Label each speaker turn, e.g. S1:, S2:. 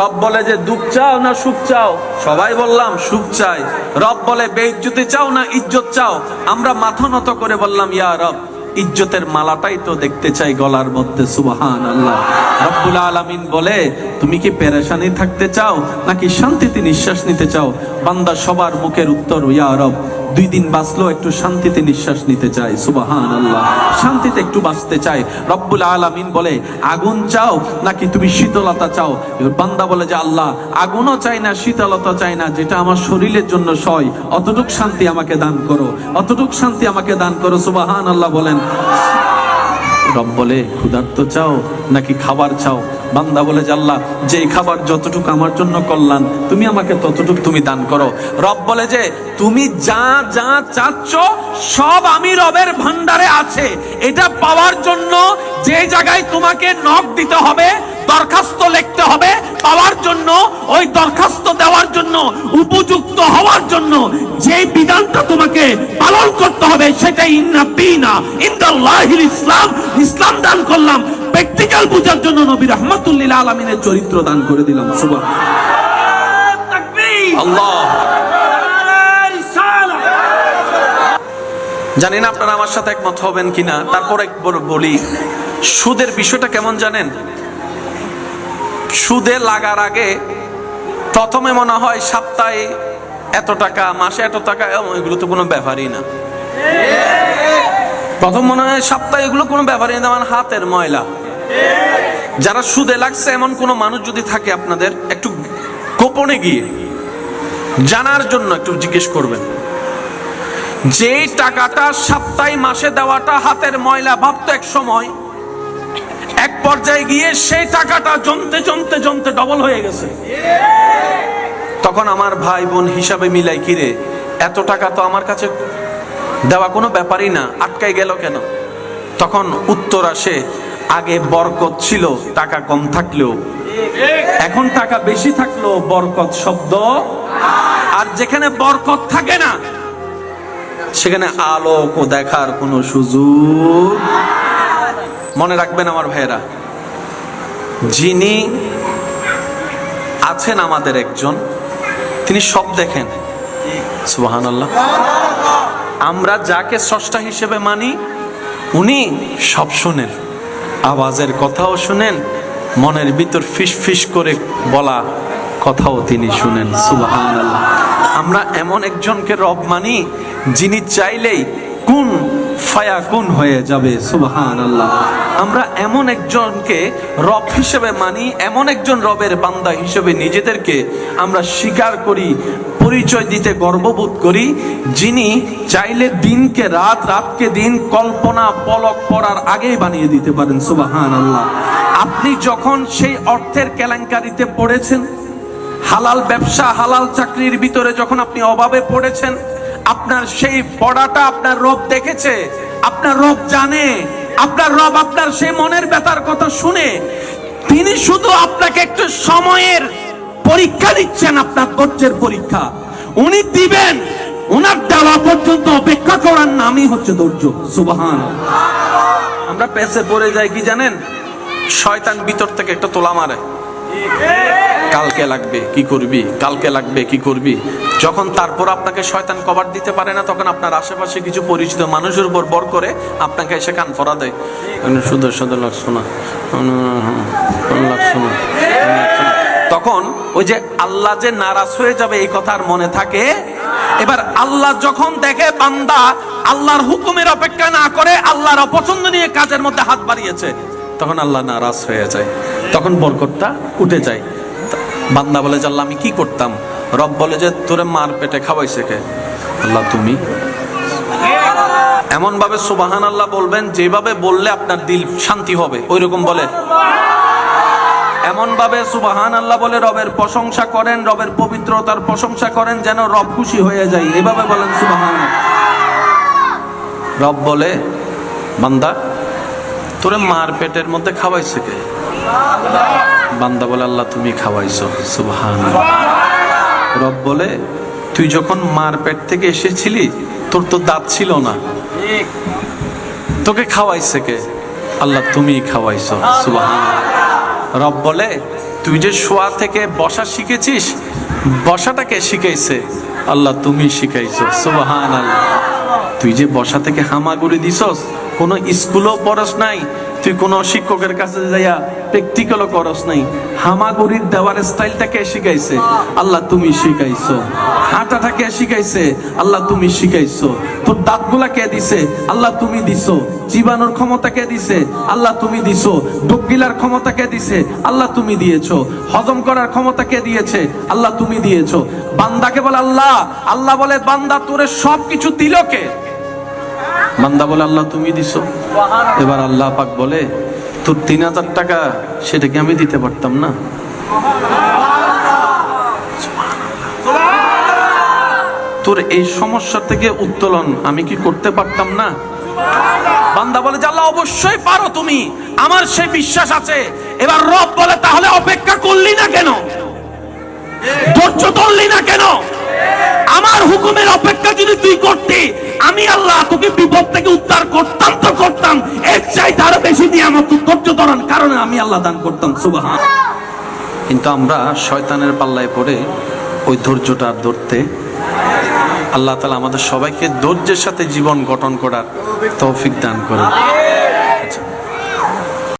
S1: রব বলে যে দুঃখ চাও না সুখ চাও? সবাই বললাম, সুখ চাই। রব বলে, বেইজ্জতি চাও না ইজ্জত চাও? আমরা মাথা নত করে বললাম, ইয়া রব, ইজ্জতের মালাটাই তো দেখতে চাই গলার মধ্যে সুবাহান আল্লাহ রব্বুল আলামিন বলে, তুমি কি পেরেশানি থাকতে চাও নাকি শান্তিতে নিঃশ্বাস নিতে চাও? বান্দা সবার মুখের উত্তর, ইয়া রব, দুই দিন বাঁচলো একটু শান্তিতে নিঃশ্বাস নিতে চাই সুবাহান আল্লাহ শান্তিতে একটু বাঁচতে চাই। রব্বুল আলামিন বলে, আগুন চাও নাকি তুমি শীতলতা চাও? এবার বান্দা বলে যে, আল্লাহ, আগুনও চাই না, শীতলতা চাই না, যেটা আমার শরীরের জন্য সয়। অতটুক শান্তি আমাকে দান করো, অতটুক শান্তি আমাকে দান করো। সুবাহান আল্লাহ বলেন। রব বলে, ক্ষুধার্ত চাও নাকি খাবার চাও? বান্দা বলে যে যে খাবার যতটুকু আমার জন্য কল্যাণ, তুমি আমাকে ততটুকু তুমি দান করো। রব বলে যে, তুমি যা যা চাচ্ছ, সব আমি রবের ভান্ডারে আছে। এটা পাওয়ার জন্য যে জায়গায় তোমাকে নখ দিতে হবে, দরখাস্ত লিখতে হবে, পাওয়ার জন্য ওই দরখাস্ত দেওয়ার জন্য উপযুক্ত হওয়ার জন্য যে বিধানটা তোমাকে পালন করতে হবে সেটাই ইন্না বিনা ইন্দাল্লাহিল ইসলাম। ইসলাম দান করলাম। প্র্যাকটিক্যাল বোঝার জন্য নবী রহমাতুল্লিল আলমিনের চরিত্র দান করে দিলাম। সুবাহ আল্লাহ জানি না আপনারা আমার সাথে একমত হবেন কিনা তারপর একবার বলি সুদের বিষয়টা কেমন জানেন? সুদে লাগার আগে প্রথমে মনে হয় সপ্তাহে এত টাকা, মাসে এত টাকা এগুলো তো কোনো ব্যাপারই না। প্রথম মনে হয় সপ্তাহে এগুলো কোনো ব্যাপারই না আমার হাতের ময়লা। যারা সুদে লাগছে, এমন কোনো মানুষ যদি থাকে আপনাদের, একটু গোপনে গিয়ে জানার জন্য একটু জিজ্ঞেস করবেন। যেই টাকাটা সপ্তাহে, মাসে দেওয়াটা হাতের ময়লা, ভাবতো এক সময় পর্যায়ে গিয়ে সেই টাকাটা জমতে জমতে জমতে ডবল হয়ে গেছে। তখন আমার ভাই বোন হিসাবে মিলাই কিরে এত টাকা তো আমার কাছে দেওয়া কোনো ব্যাপারই না আটকাই গেল কেন? তখন উত্তর আসে, আগে বরকত ছিল, টাকা কম থাকলেও। এখন টাকা বেশি থাকলেও বরকত শব্দ আর যেখানে বরকত থাকে না, সেখানে আলোক দেখার কোনো সুযোগ মনে রাখবেন আমার ভাইয়েরা। যিনি আছেন আমাদের একজন, তিনি সব দেখেন। সুবাহান আল্লাহ আমরা যাকে স্রষ্টা হিসেবে মানি, উনি সব শুনেন। আওয়াজের কথাও শুনেন, মনের ভিতর ফিস ফিস করে বলা কথাও তিনি শুনেন। সুবাহান আল্লাহ আমরা এমন একজনকে রব মানি, যিনি চাইলেই কোন ফায়া কোন হয়ে যাবে সুবহান আল্লাহ আমরা এমন একজনকে রব হিসেবে মানি, এমন একজন রবের বান্দা হিসেবে নিজেদেরকে আমরা স্বীকার করি, পরিচয় দিতে গর্ববোধ করি, যিনি চাইলে দিনকে রাত, রাতকে দিন কল্পনা পলক পড়ার আগেই বানিয়ে দিতে পারেন সুবাহান আল্লাহ আপনি যখন সেই অর্থের কেলেঙ্কারিতে পড়েছেন, হালাল ব্যবসা, হালাল চাকরির ভিতরে যখন আপনি অভাবে পড়েছেন আপনার সেই পড়াটা আপনার রব দেখেছে, আপনার রব জানে, আপনার রব আপনার সেই মনের ব্যথার কথা শুনে। তিনি শুধু আপনাকে একটু সময়ের পরীক্ষা দিচ্ছেন আপনার ধৈর্যের পরীক্ষা। উনি দিবেন ওনার দেওয়া পর্যন্ত অপেক্ষা করার নামই হচ্ছে ধৈর্য, সুবহান। আমরা পেছে পড়ে যাই, কি জানেন? শয়তান ভিতর থেকে একটা তোলা মারে। কালকে লাগবে, কি করবি? কালকে লাগবে, কি করবি? যখন তারপর আপনাকে শয়তান কভার দিতে পারে না, তখন আপনার আশেপাশে কিছু পরিচিত মানুষের উপর বর করে আপনাকে এসে কান ফরা দেয়। সুন্দর সুন্দর লাগছো না লাগছো না তখন ওই যে আল্লাহ যে নারাজ হয়ে যাবে, এই কথার মনে থাকে। এবার আল্লাহ যখন দেখে বান্দা আল্লাহর হুকুমের অপেক্ষা না করে, আল্লাহর অপছন্দ নিয়ে কাজের মধ্যে হাত বাড়িয়েছে, তখন আল্লাহ নারাজ হয়ে যায়। তখন বরকতটা উঠে যায়। বান্দা বলে আল্লাহ, আমি কি করতাম? রব বলে যে, তোরে মার পেটে খাওয়াইছে কে? আল্লাহ, তুমি? এমন ভাবে সুবাহান আল্লাহ বলবেন, যেভাবে বললে আপনার দিল শান্তি হবে ওই রকম বলে। এমন ভাবে সুবাহান আল্লাহ বলে, রবের প্রশংসা করেন, রবের পবিত্রতার প্রশংসা করেন, যেন রব খুশি হয়ে যায়, এভাবে বলেন সুবাহান রব বলে, বান্দা, তোরে মার পেটের মধ্যে খাওয়াইছে কে? বান্দা বলে, আল্লাহ, তুমি খাওয়াইছো। সুবহান রব বলে, তুই যখন মার পেট থেকে এসেছিলি, তোর তো দাঁত ছিল না। তোকে খাওয়াইছে কে? আল্লাহ তুমি খাওয়াইছো। সুবহান রব বলে, তুই যে শোয়া থেকে বসা শিখেছিস, বসাটাকে শিখাইছে। আল্লাহ তুমি শিখাইছো। সুবাহান আল্লাহ তুই যে বসা থেকে হামাগুড়ি দিছস, কোনো স্কুলও পড়স নাই তুই কোনো শিক্ষকের কাছে যাইয়া প্র্যাকটিক্যালও করস নাই। হামাগুড়ির দেওয়ার স্টাইলটাকে শিখাইছে? আল্লাহ তুমি শিখাইছো। হাঁটাটা কে শিখাইছে? আল্লাহ তুমি শিখাইছো। তোর দাঁতগুলা কে দিছে? আল্লাহ তুমি দিছো। জীবানোর ক্ষমতা কে দিছে? আল্লাহ তুমি দিছো। ডুবগিলার ক্ষমতা কে দিছে? আল্লাহ তুমি দিয়েছ। হজম করার ক্ষমতা কে দিয়েছে? আল্লাহ তুমি দিয়েছ। বান্দাকে বলে, আল্লাহ। আল্লাহ বলে, বান্দা তোরে সব কিছু দিল কে? বান্দা বলে, আল্লাহ, তুমি দিছো। এবার আল্লাহ পাক বলে, তোর তিন হাজার টাকা, সেটাকে আমি দিতে পারতাম না। তোর এই সমস্যা থেকে উত্তোলন আমি কি করতে পারতাম না? বান্দা বলে আল্লাহ, অবশ্যই পারো তুমি। আমার সেই বিশ্বাস আছে। এবার রব বলে, তাহলে অপেক্ষা করলি না কেন? ধৈর্য ধরলি না কেন? আমার হুকুমের অপেক্ষা যদি তুই করতে, আমি আল্লাহ তোকে বিপদ থেকে উদ্ধার করতাম তো করতাম। এর চাইতে আরও বেশি দিয়ে আমার ধৈর্য ধরার কারণে আমি আল্লাহ দান করতাম সুবাহ কিন্তু আমরা শয়তানের পাল্লায় পড়ে ওই ধৈর্যটা ধরতে আল্লাহ তালা আমাদের সবাইকে ধৈর্যের সাথে জীবন গঠন করার তৌফিক দান করে